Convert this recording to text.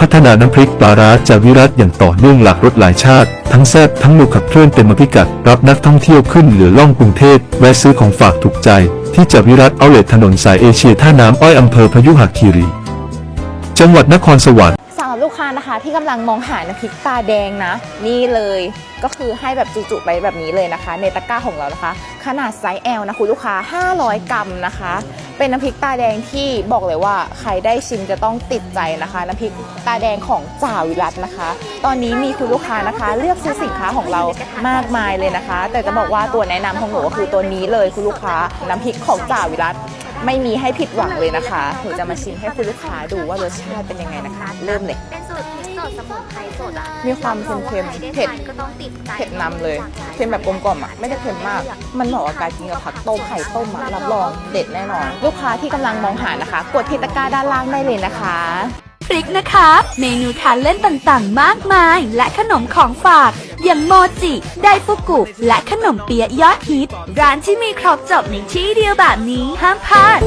พัฒนาน้ำพริกปลาร้าจากวิรัตอย่างต่อเนื่องหลากรสหลายชาติ ทั้งแซ่บทั้งนูขับเคลื่อนเต็มพิกัด รับนักท่องเที่ยวขึ้นเหลือล่องกรุงเทพแวะซื้อของฝากถูกใจ ที่จากวิรัตเอาเลทถนนสายเอเชียท่าน้ำอ้อยอำเภอพยุหคีรี จังหวัดนครสวรรค์ ลูกค้านะคะที่กำลังมองหาน้ำพริกตาแดงนะ นี่เลยก็คือให้แบบจุๆไปแบบนี้เลยนะคะ ในตะกร้าของเรานะคะ ขนาดไซส์ L นะคุณลูกค้า 500 กรัมนะคะ เป็นน้ำพริกตาแดงที่บอกเลยว่าใครได้ชิมจะต้องติดใจนะคะน้ำพริกตาแดงของจ่าวิรัตนะคะ ตอนนี้มีคุณลูกค้านะคะ เลือกซื้อสินค้าของเรามากมายเลยนะคะ แต่จะบอกว่าตัวแนะนำของหนูก็คือตัวนี้เลยคุณลูกค้าน้ำพริกของจ่าวิรัต ไม่มีให้ผิดหวังเลยนะคะหนูจะมาชิมให้คุณลูกค้าดูว่ารสชาติเป็นยังไงนะคะ เริ่มเลย เป็นสูตรพริกสดสมุนไพรสดอะมีความเค็มๆเผ็ดก็ต้องติดใจเผ็ดนำเลย เค็มแบบกลมกล่อมอะ ไม่ได้เค็มมาก มันเหมาะกับการกินกับผักต้มไข่ต้มอะรับรองเด็ดแน่นอน ลูกค้าที่กำลังมองหานะคะ กดที่ตะกร้าด้านล่างได้เลยนะคะพริกนะคะ เมนูทานเล่นต่างๆ มากมาย และขนมของฝาก อย่างโมจิ ไดฟุกุ และขนมเปี๊ยะยอดฮิต ร้านที่มีครบจบในที่เดียวแบบนี้ห้ามพลาด